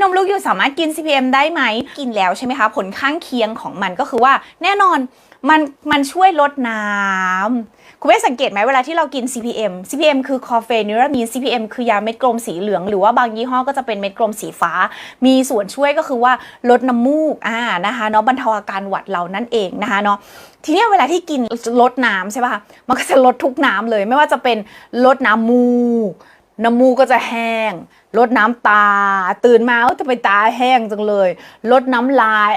นมลูกอยู่สามารถกิน CPM ได้ไหม กินแล้วใช่ไหมคะ ผลข้างเคียงของมันก็คือว่า แน่นอนมันมันช่วยลดน้ำคุณแม่สังเกตไหมเวลาที่เรากิน CPM CPM คือคอเฟนิรามีน CPM คือยาเม็ดกลมสีเหลือง หรือว่าบางยี่ห้อก็จะเป็นเม็ดกลมสีฟ้า มีส่วนช่วยก็คือว่าลดน้ำมูกอ่านะคะเนาะบรรเทาอาการหวัดเรานั่นเองนะคะเนาะทีนี้เวลาที่กินลดน้ำใช่ป่ะมันก็จะลดทุกน้ำเลย ไม่ว่าจะเป็นลดน้ำมูกน้ำมูกก็จะแห้ง ลดน้ำตา ตื่นมาเออทำไมตาแห้งจังเลย ลดน้ำลาย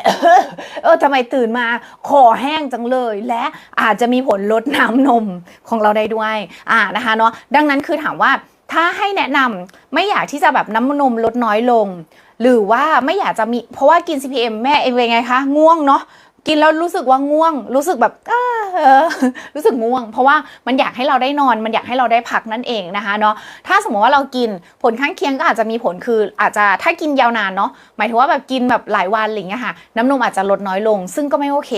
เออทำไมตื่นมาคอแห้งจังเลย และอาจจะมีผลลดน้ำนมของเราได้ด้วย อ่านะคะเนาะดังนั้นคือถามว่าถ้าให้แนะนำไม่อยากที่จะแบบน้ำนมลดน้อยลง หรือว่าไม่อยากจะมีเพราะว่ากิน CPM แม่เองเป็นไงคะ ง่วงเนาะ กินแล้วรู้สึกว่าง่วง รู้สึกแบบรู้สึกง่วง เพราะว่ามันอยากให้เราได้นอน มันอยากให้เราได้พักนั่นเองนะคะเนาะถ้าสมมติว่าเรากินผลข้างเคียงก็อาจจะมีผลคืออาจจะถ้ากินยาวนานเนาะหมายถึงว่าแบบกินแบบหลายวันอะไรอย่างเงี้ยค่ะน้ำนมอาจจะลดน้อยลง ซึ่งก็ไม่โอเค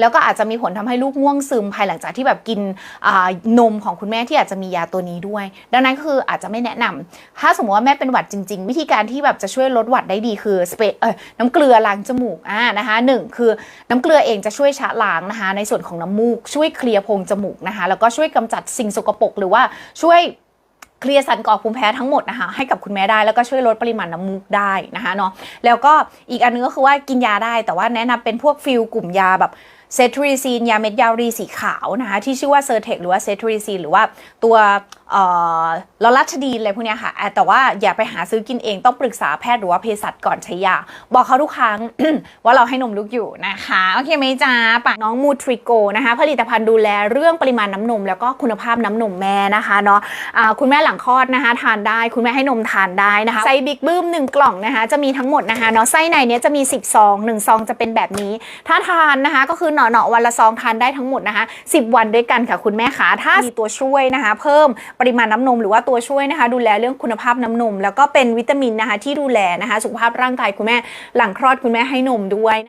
แล้วก็อาจจะมีผลทำให้ลูกง่วงซึมภายหลังจากที่แบบกินนมของคุณแม่ที่อาจจะมียาตัวนี้ด้วย ดังนั้นคืออาจจะไม่แนะนำถ้าสมมติว่าแม่เป็นหวัดจริง ๆ วิธีการที่แบบจะช่วยลดหวัดได้ดีคือสเปรย์น้ำเกลือล้างจมูกอ่านะคะหนึ่งคือน้ำเกลือเองจะช่วยชะล้างนะคะ ในส่วนของน้ำมูก ช่วยเคลียร์โพรงจมูกนะคะ แล้วก็ช่วยกำจัดสิ่งสกปรกหรือว่าช่วยเคลียร์สันก่อภูมิแพ้ทั้งหมดนะคะให้กับคุณแม่ได้แล้วก็ช่วยลดปริมาณน้ำมูกได้นะคะเนาะแล้วก็อีกอันนึงก็คือว่ากินยาได้ แต่ว่าแนะนำเป็นพวกฟิลกลุ่มยาแบบเซทริซีนยาเม็ดยารีสีขาวนะคะที่ชื่อว่าเซอร์เทคหรือว่าเซทริซีนหรือว่าตัว ลอรัชดีนอะไรพวกนี้ค่ะ แต่ว่าอย่าไปหาซื้อกินเองต้องปรึกษาแพทย์หรือว่าเภสัชก่อนใช้ยา บอกเขาทุกครั้ง ว่าเราให้นมลูกอยู่นะคะ โอเคไหมจ๊ะปากน้องมูทริโกนะคะ ผลิตภัณฑ์ดูแลเรื่องปริมาณน้ำนม แล้วก็คุณภาพน้ำนมแม่นะคะเนาะอ่าคุณแม่หลังคลอดนะคะ ทานได้คุณแม่ให้นมทานได้นะคะไส้บิ๊กบึ้มหนึ่งกล่องนะคะ จะมีทั้งหมดนะคะเนาะไส้ในเนี้ยจะมี 10ซองหนึ่งซองจะเป็นแบบนี้ ถ้าทานนะคะก็คือหน่อๆวันละซองทานได้ทั้งหมดนะคะ10 วันด้วยกันค่ะคุณแม่ขาถ้ามีตัวช่วยนะคะ เพิ่มปริมาณน้ำนมหรือว่าตัวช่วยนะคะ ดูแลเรื่องคุณภาพน้ำนม แล้วก็เป็นวิตามินนะคะที่ดูแลนะคะ สุขภาพร่างกายคุณแม่หลังคลอดคุณแม่ให้นมด้วย